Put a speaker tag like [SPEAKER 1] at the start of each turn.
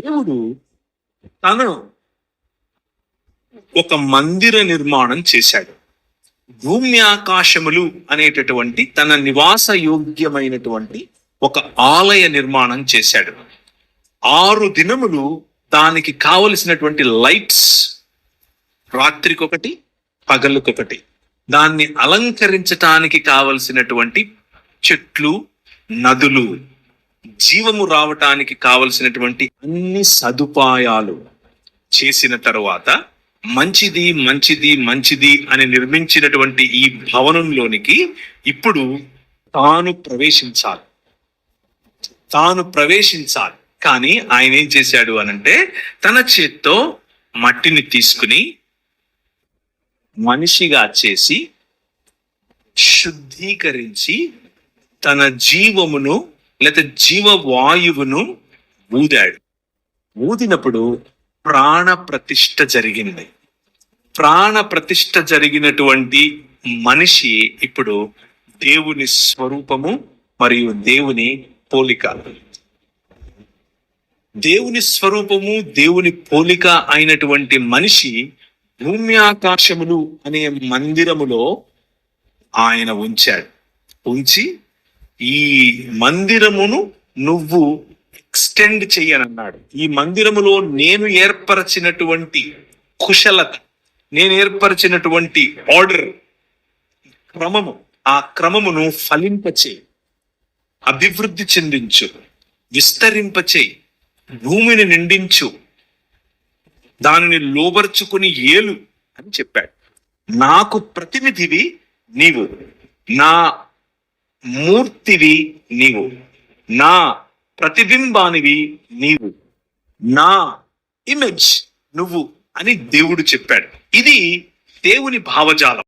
[SPEAKER 1] దేవుడు తను ఒక మందిర నిర్మాణం చేశాడు. భూమి ఆకాశములు అనేటటువంటి తన నివాస యోగ్యమైనటువంటి ఒక ఆలయ నిర్మాణం చేశాడు. ఆరు దినములు దానికి కావలసినటువంటి లైట్స్ రాత్రికొకటి పగలుకొకటి దాన్ని అలంకరించటానికి కావలసినటువంటి చెట్లు నదులు జీవము రావటానికి కావలసినటువంటి అన్ని సదుపాయాలు చేసిన తరువాత మంచిది మంచిది మంచిది అని నిర్మించినటువంటి ఈ భవనంలోనికి ఇప్పుడు తాను ప్రవేశించాలి. తాను ప్రవేశించాలి. కానీ ఆయన ఏం చేశాడు అనంటే తన చేత్తో మట్టిని తీసుకుని మనిషిగా చేసి శుద్ధీకరించి తన జీవమును లేదా జీవవాయువును ఊదాడు. ఊదినప్పుడు ప్రాణ ప్రతిష్ఠ జరిగింది. ప్రాణ ప్రతిష్ఠ జరిగినటువంటి మనిషి ఇప్పుడు దేవుని స్వరూపము మరియు దేవుని పోలిక. దేవుని స్వరూపము దేవుని పోలిక అయినటువంటి మనిషి భూమి ఆకాశములు అనే మందిరములో ఆయన ఉంచాడు. ఉంచి ఈ మందిరమును నువ్వు ఎక్స్టెండ్ చెయ్యనన్నాడు ఈ మందిరములో నేను ఏర్పరచినటువంటి కుశలత నేను ఏర్పరిచినటువంటి ఆర్డర్ క్రమము ఆ క్రమమును ఫలింపచేయి అభివృద్ధి చెందించు విస్తరింపచేయి భూమిని నిండించు దానిని లోబర్చుకుని ఏలు అని చెప్పాడు. నాకు ప్రతినిధివి నీవు. నా మూర్తివి నీవు. నా ప్రతిబింబానివి నీవు. నా ఇమేజ్ నువ్వు అని దేవుడు చెప్పాడు. ఇది దేవుని భావజాలం.